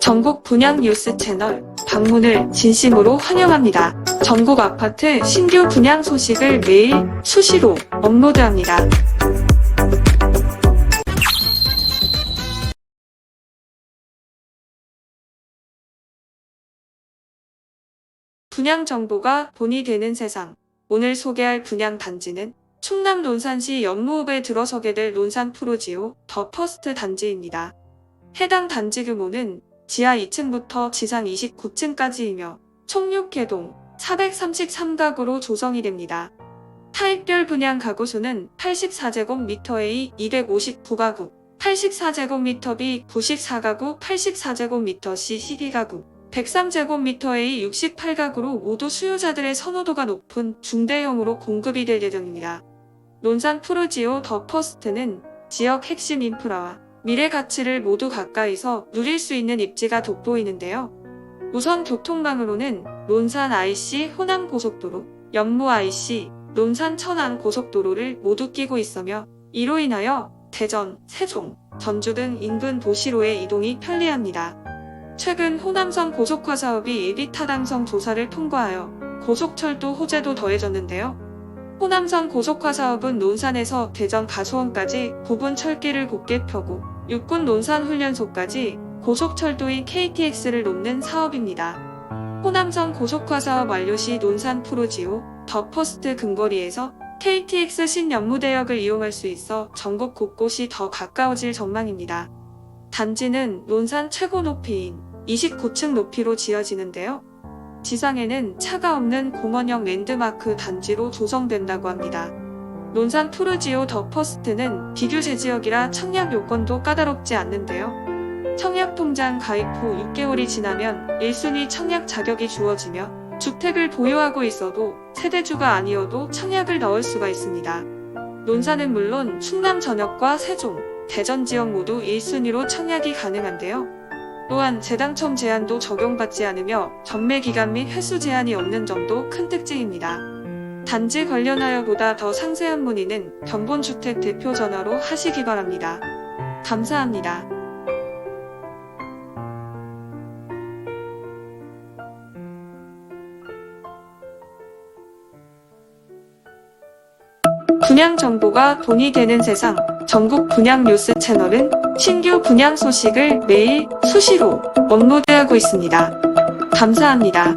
전국 분양 뉴스 채널 방문을 진심으로 환영합니다. 전국 아파트 신규 분양 소식을 매일 수시로 업로드합니다. 분양 정보가 본이 되는 세상. 오늘 소개할 분양 단지는 충남 논산시 연무읍에 들어서게 될 논산 프로지오 더 퍼스트 단지입니다. 해당 단지 규모는 지하 2층부터 지상 29층까지이며 총 6개동 433가구로 조성이 됩니다. 타입별 분양 가구 수는 84제곱미터 A 259가구, 84제곱미터 B 94가구, 84제곱미터 C 12가구, 103제곱미터 A 68가구로 모두 수요자들의 선호도가 높은 중대형으로 공급이 될 예정입니다. 논산 프로지오 더 퍼스트는 지역 핵심 인프라와 미래 가치를 모두 가까이서 누릴 수 있는 입지가 돋보이는데요. 우선 교통망으로는 논산 IC 호남 고속도로, 연무 IC, 논산 천안 고속도로를 모두 끼고 있으며 이로 인하여 대전, 세종, 전주 등 인근 도시로의 이동이 편리합니다. 최근 호남선 고속화 사업이 일비타당성 조사를 통과하여 고속철도 호재도 더해졌는데요. 호남선 고속화 사업은 논산에서 대전 가수원까지 부분 철길을 곱게 펴고 육군 논산 훈련소까지 고속철도인 KTX를 놓는 사업입니다. 호남선 고속화 사업 완료 시 논산 프로지오 더 퍼스트 근거리에서 KTX 신연무대역을 이용할 수 있어 전국 곳곳이 더 가까워질 전망입니다. 단지는 논산 최고 높이인 29층 높이로 지어지는데요. 지상에는 차가 없는 공원형 랜드마크 단지로 조성된다고 합니다. 논산 푸르지오 더 퍼스트는 비규제 지역이라 청약 요건도 까다롭지 않는데요. 청약 통장 가입 후 6개월이 지나면 1순위 청약 자격이 주어지며 주택을 보유하고 있어도 세대주가 아니어도 청약을 넣을 수가 있습니다. 논산은 물론 충남 전역과 세종, 대전 지역 모두 1순위로 청약이 가능한데요. 또한 재당첨 제한도 적용받지 않으며 전매 기간 및 횟수 제한이 없는 점도 큰 특징입니다. 단지 관련하여 보다 더 상세한 문의는 견본주택 대표 전화로 하시기 바랍니다. 감사합니다. 분양 정보가 돈이 되는 세상 전국 분양 뉴스 채널은 신규 분양 소식을 매일 수시로 업로드하고 있습니다. 감사합니다.